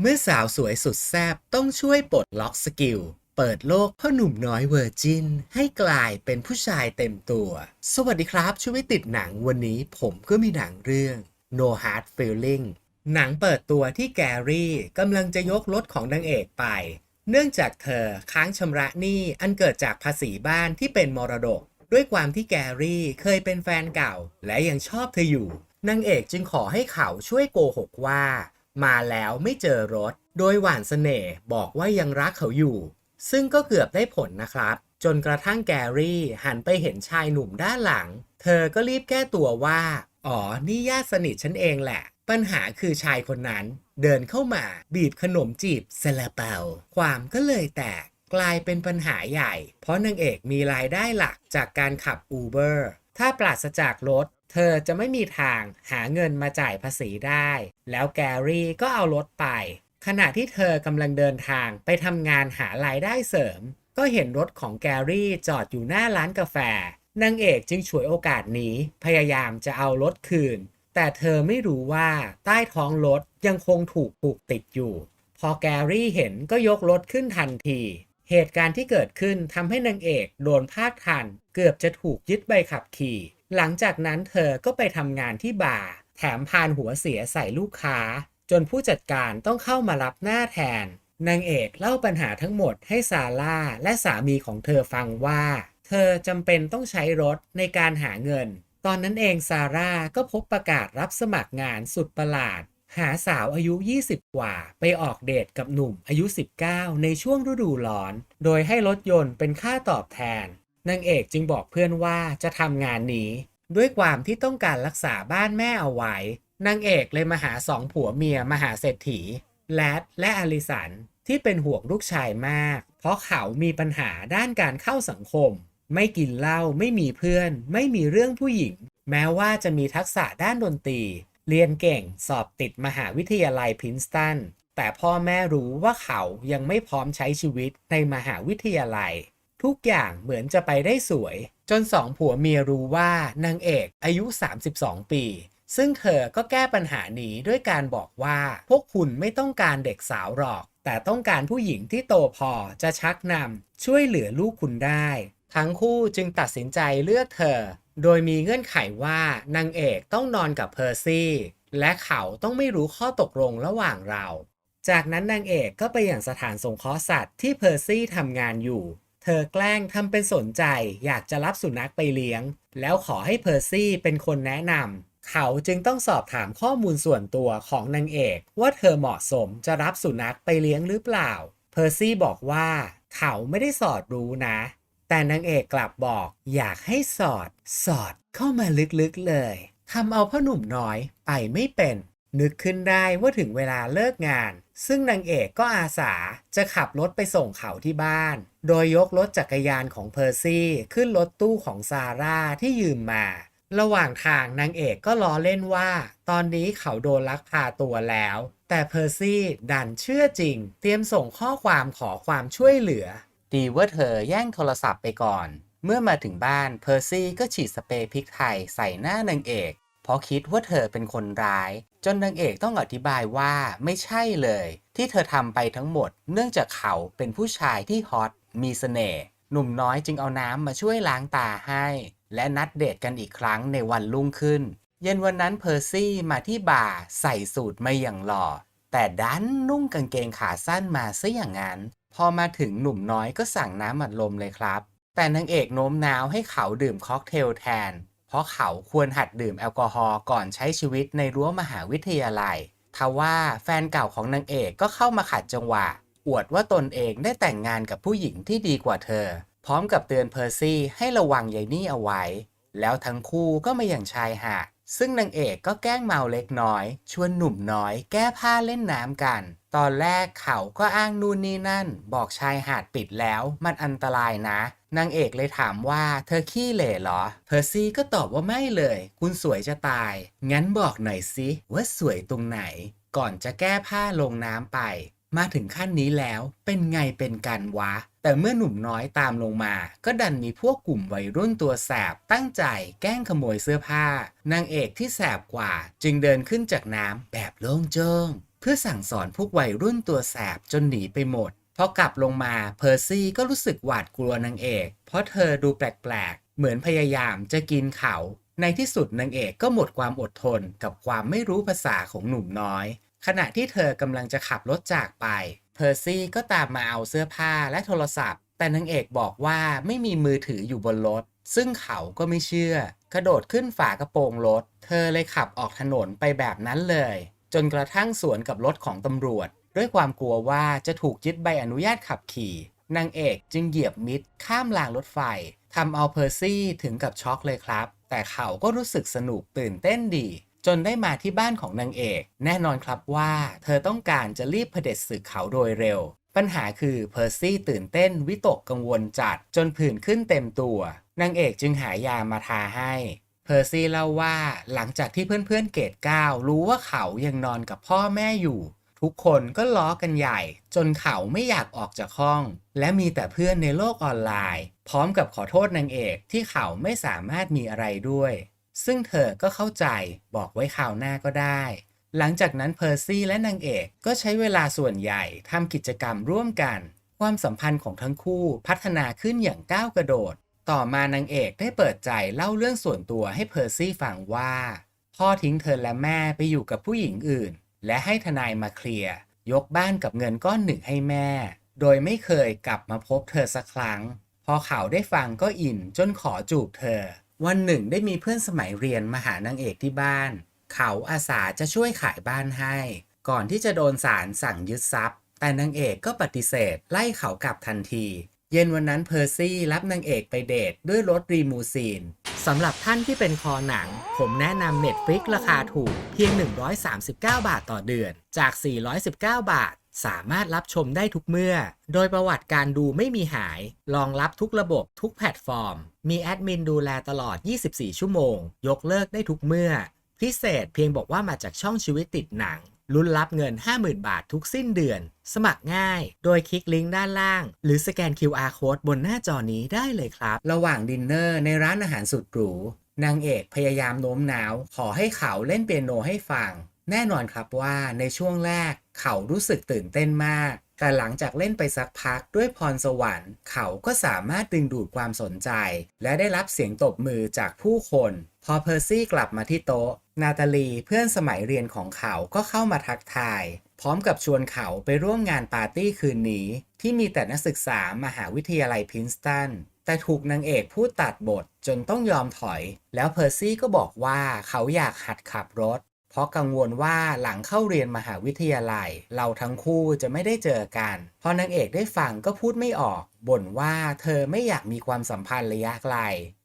เมื่อสาวสวยสุดแซ่บต้องช่วยปลดล็อกสกิล เปิดโลกพ่อหนุ่มน้อยเวอร์จิน ให้กลายเป็นผู้ชายเต็มตัว สวัสดีครับช่วยติดหนังวันนี้ผมก็มีหนังเรื่อง No Hard Feeling หนังเปิดตัวที่แกรี่กำลังจะยกรถของนางเอกไป เนื่องจากเธอค้างชำระหนี้อันเกิดจากภาษีบ้านที่เป็นมรดก ด้วยความที่แกรี่เคยเป็นแฟนเก่า และยังชอบเธออยู่นางเอกจึงขอให้เขาช่วยโกหกว่า มาแล้วไม่เจอรถ โดยหวานเสน่ห์บอกว่ายังรักเขาอยู่ ซึ่งก็เกือบได้ผลนะครับ จนกระทั่งแกรี่หันไปเห็นชายหนุ่มด้านหลัง เธอก็รีบแก้ตัวว่า อ๋อ นี่ญาติสนิทฉันเองแหละ ปัญหาคือชายคนนั้น เดินเข้ามาบีบขนมจีบซาลาเปา ความก็เลยแตกกลายเป็นปัญหาใหญ่ เพราะนางเอกมีรายได้หลักจากการขับอูเบอร์ถ้าปราศจากรถ เธอจะไม่มีทางหาเงินมาจ่ายภาษีได้ แล้วแกรี่ก็เอารถไป ขณะที่เธอกำลังเดินทางไปทำงานหารายได้เสริม ก็เห็นรถของแกรี่จอดอยู่หน้าร้านกาแฟ นางเอกจึงฉวยโอกาสนี้ พยายามจะเอารถคืน แต่เธอไม่รู้ว่าใต้ท้องรถยังคงถูกผูกติดอยู่ พอแกรี่เห็นก็ยกรถขึ้นทันที เหตุการณ์ที่เกิดขึ้นทำให้นางเอกโดนภาคทัน เกือบจะถูกยึดใบขับขี่ หลังจากนั้นเธอก็ไปทำงานที่บาร์แถมพานหัวเสียใส่ลูกค้า จนผู้จัดการต้องเข้ามารับหน้าแทน นางเอกเล่าปัญหาทั้งหมดให้ซาร่าและสามีของเธอฟังว่า เธอจำเป็นต้องใช้รถในการหาเงิน ตอนนั้นเองซาร่าก็พบประกาศรับสมัครงานสุดประหลาด หาสาวอายุ 20 กว่า ไปออกเดทกับหนุ่มอายุ 19 ในช่วงฤดูร้อน โดยให้รถยนต์เป็นค่าตอบแทน นางเอกจึงบอกเพื่อนว่าจะทำงานนี้ ด้วยความที่ต้องการรักษาบ้านแม่เอาไว้นางเอกเลยมาหาสองผัวเมียมหาเศรษฐีแลดและอลิสันที่เป็นห่วงลูกชายมาก เพราะเขามีปัญหาด้านการเข้าสังคม ไม่กินเหล้าไม่มีเพื่อน ไม่มีเรื่องผู้หญิง แม้ว่าจะมีทักษะด้านดนตรี เรียนเก่งสอบติดมหาวิทยาลัยพินสตันแต่พ่อแม่รู้ว่าเขายังไม่พร้อมใช้ชีวิตในมหาวิทยาลัย ทุกอย่างเหมือนจะไปได้สวย จนสองผัวเมียรู้ว่านางเอกอายุ 32 ปี ซึ่งเธอก็แก้ปัญหานี้ด้วยการบอกว่าพวกคุณไม่ต้องการเด็กสาวหรอก แต่ต้องการผู้หญิงที่โตพอจะชักนำช่วยเหลือลูกคุณได้ ทั้งคู่จึงตัดสินใจเลือกเธอ โดยมีเงื่อนไขว่านางเอกต้องนอนกับเพอร์ซี่ และเขาต้องไม่รู้ข้อตกลงระหว่างเรา จากนั้นนางเอกก็ไปอย่างสถานสงเคราะห์สัตว์ที่เพอร์ซี่ทำงานอยู่ เธอแกล้งทำเป็นสนใจ อยากจะรับสุนัขไปเลี้ยง แล้วขอให้เพอร์ซี่เป็นคนแนะนำเขาจึงต้องสอบถามข้อมูลส่วนตัวของนางเอก ว่าเธอเหมาะสมจะรับสุนัขไปเลี้ยงหรือเปล่า เพอร์ซี่บอกว่าเขาไม่ได้สอดรู้นะ แต่นางเอกกลับบอก อยากให้สอด สอดเข้ามาลึกๆเลยทำเอาพ่อหนุ่มน้อยไปไม่เป็น นึกขึ้นได้ว่าถึงเวลาเลิกงาน ซึ่งนางเอกก็อาสาจะขับรถไปส่งเขาที่บ้าน โดยยกรถจักรยานของเพอร์ซี่ขึ้นรถตู้ของซาร่าที่ยืมมา ระหว่างทางนางเอกก็ล้อเล่นว่า ตอนนี้เขาโดนลักพาตัวแล้ว แต่เพอร์ซี่ดันเชื่อจริง เตรียมส่งข้อความขอความช่วยเหลือ ดีว่าเธอแย่งโทรศัพท์ไปก่อน เมื่อมาถึงบ้านเพอร์ซี่ก็ฉีดสเปรย์พริกไทยใส่หน้านางเอก เพราะคิดว่าเธอเป็นคนร้าย จนนางเอกต้องอธิบายว่าไม่ใช่เลย ที่เธอทำไปทั้งหมด เนื่องจากเขาเป็นผู้ชายที่ฮอตมีเสน่ห์หนุ่มน้อยจึงเอาน้ำมาช่วยล้างตาให้ และนัดเดทกันอีกครั้งในวันรุ่งขึ้น เย็นวันนั้นเพอร์ซี่มาที่บาร์ใส่สูตรมาอย่างหล่อ แต่ดันนุ่งกางเกงขาสั้นมาซะอย่างนั้น พอมาถึงหนุ่มน้อยก็สั่งน้ำอัดลมเลยครับ แต่นางเอกโน้มน้าวให้เขาดื่มค็อกเทลแทน เพราะเขาควรหัดดื่มแอลกอฮอล์ก่อนใช้ชีวิตในรั้วมหาวิทยาลัยทว่าแฟนเก่าของนางเอกก็เข้ามาขัดจังหวะ อวดว่าตนเองได้แต่งงานกับผู้หญิงที่ดีกว่าเธอ พร้อมกับเตือนเพอร์ซี่ให้ระวังยายนี่เอาไว้ แล้วทั้งคู่ก็มาอย่างชายหาด ซึ่งนางเอกก็แกล้งเมาเล็กน้อย ชวนหนุ่มน้อย แก้ผ้าเล่นน้ำกัน ตอนแรกเขาก็อ้างนู่นนี่นั่น บอกชายหาดปิดแล้ว มันอันตรายนะ นางเอกเลยถามว่าเธอขี้เหร่เหรอ เพอร์ซี่ก็ตอบว่าไม่เลย คุณสวยจะตาย งั้นบอกหน่อยสิว่าสวยตรงไหน ก่อนจะแก้ผ้าลงน้ำไป มาถึงขั้นนี้แล้วเป็นไงเป็นกันวะ แต่เมื่อหนุ่มน้อยตามลงมา ก็ดันมีพวกกลุ่มวัยรุ่นตัวแสบตั้งใจแกล้งขโมยเสื้อผ้านางเอกที่แสบกว่า จึงเดินขึ้นจากน้ำแบบโล่งโจ้งเพื่อสั่งสอนพวกวัยรุ่นตัวแสบจนหนีไปหมดพอกลับลงมาเพอร์ซี่ก็รู้สึกหวาดกลัวนางเอก เพราะเธอดูแปลกๆ เหมือนพยายามจะกินเขา ในที่สุดนางเอกก็หมดความอดทนกับความไม่รู้ภาษาของหนุ่มน้อย ขณะที่เธอกำลังจะขับรถจากไป เพอร์ซี่ก็ตามมาเอาเสื้อผ้าและโทรศัพท์ แต่นางเอกบอกว่าไม่มีมือถืออยู่บนรถ ซึ่งเขาก็ไม่เชื่อ กระโดดขึ้นฝากระโปรงรถ เธอเลยขับออกถนนไปแบบนั้นเลย จนกระทั่งสวนกับรถของตำรวจ ด้วยความกลัวว่าจะถูกยึดใบอนุญาตขับขี่นางเอกจึงเหยียบมิดข้ามรางรถไฟทำเอาเพอร์ซี่ถึงกับช็อกเลยครับ แต่เขาก็รู้สึกสนุกตื่นเต้นดี จนได้มาที่บ้านของนางเอก แน่นอนครับว่า เธอต้องการจะรีบเผด็จศึกเขาโดยเร็ว ปัญหาคือเพอร์ซี่ตื่นเต้นวิตกกังวลจัดจนผื่นขึ้นเต็มตัวนางเอกจึงหายามาทาให้ เพอร์ซี่เล่าว่าหลังจากที่เพื่อนๆเกรดเก้ารู้ว่าเขายังนอนกับพ่อแม่อยู่ ทุกคนก็ล้อกันใหญ่ จนเขาไม่อยากออกจากห้อง และมีแต่เพื่อนในโลกออนไลน์ พร้อมกับขอโทษนางเอกที่เขาไม่สามารถมีอะไรด้วย ซึ่งเธอก็เข้าใจบอกไว้ข่าวหน้าก็ได้ หลังจากนั้นเพอร์ซี่และนางเอกก็ใช้เวลาส่วนใหญ่ทำกิจกรรมร่วมกัน ความสัมพันธ์ของทั้งคู่พัฒนาขึ้นอย่างก้าวกระโดด ต่อมานางเอกได้เปิดใจเล่าเรื่องส่วนตัวให้เพอร์ซี่ฟังว่า พ่อทิ้งเธอและแม่ไปอยู่กับผู้หญิงอื่น และให้ทนายมาเคลียร์ยกบ้านกับเงินก้อนหนึ่งให้แม่ โดยไม่เคยกลับมาพบเธอสักครั้ง พอเขาได้ฟังก็อินจนขอจูบเธอ วันหนึ่งได้มีเพื่อนสมัยเรียนมาหานางเอกที่บ้าน เขาอาสาจะช่วยขายบ้านให้ ก่อนที่จะโดนศาลสั่งยึดทรัพย์ แต่นางเอกก็ปฏิเสธ ไล่เขากลับทันที เย็นวันนั้นเพอร์ซี่รับนางเอกไปเดทด้วยรถรีมูซีนสำหรับท่านที่เป็นคอหนัง ผมแนะนำ Netflix ราคาถูกเพียง 139 บาทต่อเดือน จาก 419 บาท สามารถรับชมได้ทุกเมื่อ โดยประวัติการดูไม่มีหาย รองรับทุกระบบทุกแพลตฟอร์ม มีแอดมินดูแลตลอด 24 ชั่วโมง ยกเลิกได้ทุกเมื่อ พิเศษเพียงบอกว่ามาจากช่องชีวิตติดหนัง ลุ้นรับเงิน 50,000 บาททุกสิ้นเดือน สมัครง่าย โดยคลิกลิงก์ด้านล่าง หรือสแกน QR code บนหน้าจอนี้ได้เลยครับ ระหว่างดินเนอร์ในร้านอาหารสุดหรู นางเอกพยายามโน้มน้าว ขอให้เขาเล่นเปียโนให้ฟัง แน่นอนครับว่าในช่วงแรกเขารู้สึกตื่นเต้นมาก แต่หลังจากเล่นไปสักพักด้วยพรสวรรค์ เขาก็สามารถดึงดูดความสนใจ และได้รับเสียงตบมือจากผู้คน พอเพอร์ซี่กลับมาที่โต๊ะ นาตาลีเพื่อนสมัยเรียนของเขาก็เข้ามาทักทาย พร้อมกับชวนเขาไปร่วมงานปาร์ตี้คืนนี้ ที่มีแต่นักศึกษามหาวิทยาลัยพินสตันแต่ถูกนางเอกพูดตัดบทจนต้องยอมถอย แล้วเพอร์ซี่ก็บอกว่าเขาอยากหัดขับรถ เพราะกังวลว่าหลังเข้าเรียนมหาวิทยาลัย เราทั้งคู่จะไม่ได้เจอกัน พอนางเอกได้ฟังก็พูดไม่ออก บ่นว่าเธอไม่อยากมีความสัมพันธ์ระยะไกล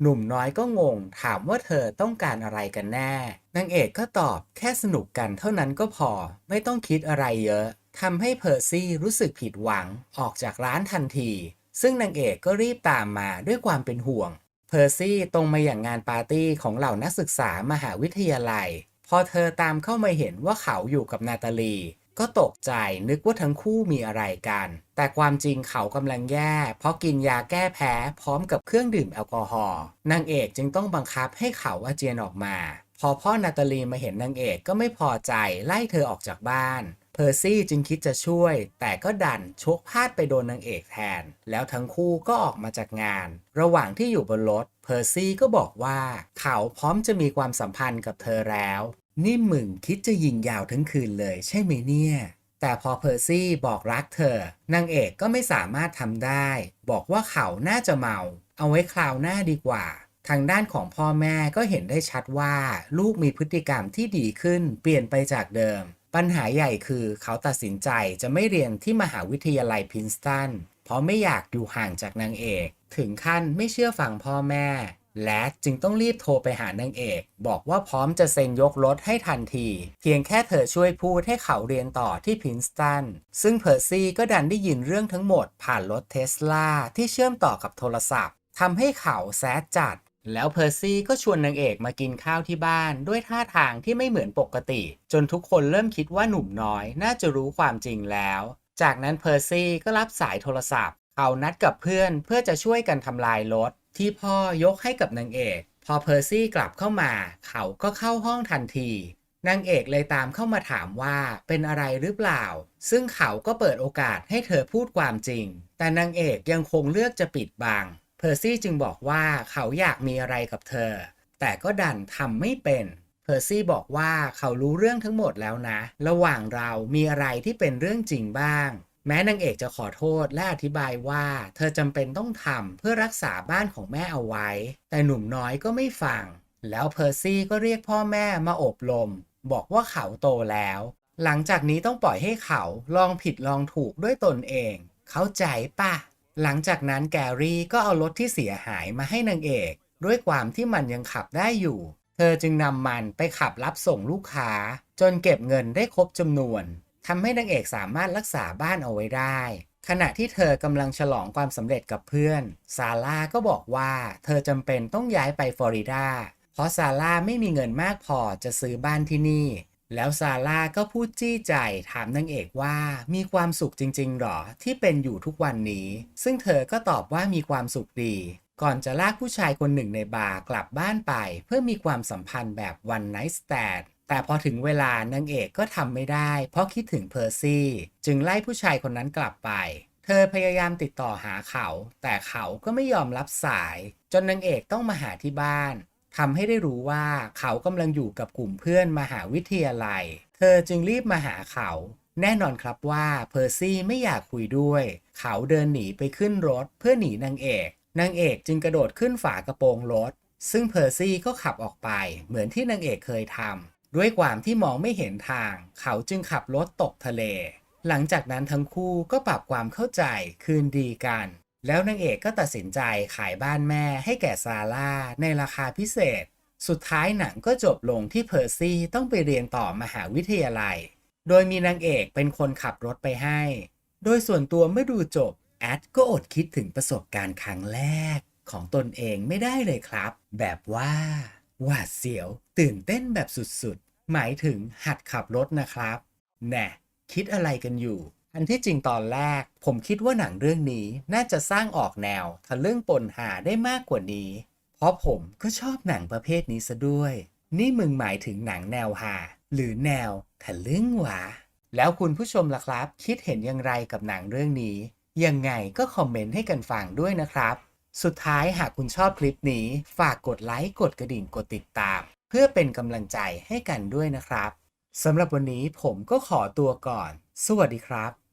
หนุ่มน้อยก็งง ถามว่าเธอต้องการอะไรกันแน่ นางเอกก็ตอบแค่สนุกกันเท่านั้นก็พอ ไม่ต้องคิดอะไรเยอะทำให้เพอร์ซี่รู้สึกผิดหวังออกจากร้านทันที ซึ่งนางเอกก็รีบตามมาด้วยความเป็นห่วง เพอร์ซี่ตรงมาอย่างงานปาร์ตี้ของเหล่านักศึกษามหาวิทยาลัย อเธอตามเข้ามาเห็นว่าเขาอยู่กับนาตาลี ก็ตกใจนึกว่าทั้งคู่มีอะไรกัน แต่ความจริงเขากำลังแย่ เพราะกินยาแก้แพ้พร้อมกับเครื่องดื่มแอลกอฮอล์นางเอกจึงต้องบังคับให้เขาอาเจียนออกมา พอพ่อนาตาลีมาเห็นนางเอกก็ไม่พอใจไล่เธอออกจากบ้านเพอร์ซี่จึงคิดจะช่วย แต่ก็ดันชกพลาดไปโดนนางเอกแทน แล้วทั้งคู่ก็ออกมาจากงาน ระหว่างที่อยู่บนรถ เพอร์ซี่ก็บอกว่า เขาพร้อมจะมีความสัมพันธ์กับเธอแล้ว นี่มึงคิดจะยิงยาวทั้งคืนเลยใช่ไหมเนี่ย แต่พอเพอร์ซี่บอกรักเธอนางเอกก็ไม่สามารถทำได้ บอกว่าเขาน่าจะเมา เอาไว้คราวหน้าดีกว่า ทางด้านของพ่อแม่ก็เห็นได้ชัดว่า ลูกมีพฤติกรรมที่ดีขึ้นเปลี่ยนไปจากเดิม ปัญหาใหญ่คือเขาตัดสินใจจะไม่เรียนที่มหาวิทยาลัยพินสตันเพราะไม่อยากอยู่ห่างจากนางเอก ถึงขั้นไม่เชื่อฟังพ่อแม่ และจึงต้องรีบโทรไปหานางเอก บอกว่าพร้อมจะเซ็นยกรถให้ทันที เพียงแค่เธอช่วยพูดให้เขาเรียนต่อที่พินสตัน ซึ่งเพอร์ซี่ก็ดันได้ยินเรื่องทั้งหมดผ่านรถเทสลาที่เชื่อมต่อกับโทรศัพท์ทำให้เขาแซดจัด แล้วเพอร์ซี่ก็ชวนนางเอกมากินข้าวที่บ้าน ด้วยท่าทางที่ไม่เหมือนปกติ จนทุกคนเริ่มคิดว่าหนุ่มน้อยน่าจะรู้ความจริงแล้ว จากนั้นเพอร์ซี่ก็รับสายโทรศัพท์ เขานัดกับเพื่อนเพื่อจะช่วยกันทำลายรถ ที่พ่อยกให้กับนางเอก พอเพอร์ซี่กลับเข้ามา เขาก็เข้าห้องทันทีนางเอกเลยตามเข้ามาถามว่าเป็นอะไรหรือเปล่า ซึ่งเขาก็เปิดโอกาสให้เธอพูดความจริง แต่นางเอกยังคงเลือกจะปิดบัง เพอร์ซี่จึงบอกว่าเขาอยากมีอะไรกับเธอ แต่ก็ดันทำไม่เป็น เพอร์ซี่บอกว่าเขารู้เรื่องทั้งหมดแล้วนะ ระหว่างเรามีอะไรที่เป็นเรื่องจริงบ้าง แม้นางเอกจะขอโทษและอธิบายว่า เธอจำเป็นต้องทำเพื่อรักษาบ้านของแม่เอาไว้ แต่หนุ่มน้อยก็ไม่ฟัง แล้วเพอร์ซี่ก็เรียกพ่อแม่มาอบรมบอกว่าเขาโตแล้ว หลังจากนี้ต้องปล่อยให้เขาลองผิดลองถูกด้วยตนเอง เข้าใจปะ หลังจากนั้นแกรี่ก็เอารถที่เสียหายมาให้นางเอก ด้วยความที่มันยังขับได้อยู่ เธอจึงนำมันไปขับรับส่งลูกค้า จนเก็บเงินได้ครบจำนวน ทำให้นางเอกสามารถรักษาบ้านเอาไว้ได้ ขณะที่เธอกำลังฉลองความสำเร็จกับเพื่อน ซาร่าก็บอกว่าเธอจำเป็นต้องย้ายไปฟลอริดา เพราะซาร่าไม่มีเงินมากพอจะซื้อบ้านที่นี่ แล้วซาร่าก็พูดจี้ใจถามนางเอกว่ามีความสุขจริงๆหรอที่เป็นอยู่ทุกวันนี้ ซึ่งเธอก็ตอบว่ามีความสุขดีก่อนจะลากผู้ชายคนหนึ่งในบาร์กลับบ้านไป เพื่อมีความสัมพันธ์แบบ one night stand แต่ แต่พอถึงเวลานางเอกก็ทำไม่ได้ เพราะคิดถึงเพอร์ซี่ จึงไล่ผู้ชายคนนั้นกลับไป เธอพยายามติดต่อหาเขา แต่เขาก็ไม่ยอมรับสาย จนนางเอกต้องมาหาที่บ้านทำให้ได้รู้ว่าเขากำลังอยู่กับกลุ่มเพื่อนมหาวิทยาลัย เธอจึงรีบมาหาเขา แน่นอนครับว่าเพอร์ซี่ไม่อยากคุยด้วย เขาเดินหนีไปขึ้นรถเพื่อหนีนางเอก นางเอกจึงกระโดดขึ้นฝากระโปรงรถ ซึ่งเพอร์ซี่ก็ขับออกไปเหมือนที่นางเอกเคยทำ ด้วยความที่มองไม่เห็นทาง เขาจึงขับรถตกทะเล หลังจากนั้นทั้งคู่ก็ปรับความเข้าใจคืนดีกัน แล้วนางเอกก็ตัดสินใจขายบ้านแม่ให้แก่ซาร่าในราคาพิเศษ สุดท้ายหนังก็จบลงที่เพอร์ซี่ต้องไปเรียนต่อมหาวิทยาลัย โดยมีนางเอกเป็นคนขับรถไปให้ โดยส่วนตัวเมื่อดูจบแอดก็อดคิดถึงประสบการณ์ครั้งแรกของตนเองไม่ได้เลยครับ แบบว่า หวาดเสียว ตื่นเต้นแบบสุดๆ หมายถึงหัดขับรถนะครับแน่คิดอะไรกันอยู่ อันที่จริงตอนแรก ผมคิดว่าหนังเรื่องนี้น่าจะสร้างออกแนวทะลึ่งปนหาได้มากกว่านี้ เพราะผมก็ชอบหนังประเภทนี้ซะด้วย นี่มึงหมายถึงหนังแนวหา หรือแนวทะลึ่งหวะแล้วคุณผู้ชมล่ะครับ คิดเห็นอย่างไรกับหนังเรื่องนี้ ยังไงก็คอมเมนต์ให้กันฟังด้วยนะครับ สุดท้ายหากคุณชอบคลิปนี้ ฝากกดไลค์ กดกระดิ่ง กดติดตาม เพื่อเป็นกำลังใจให้กันด้วยนะครับสำหรับวันนี้ผมก็ขอตัวก่อน สวัสดีครับ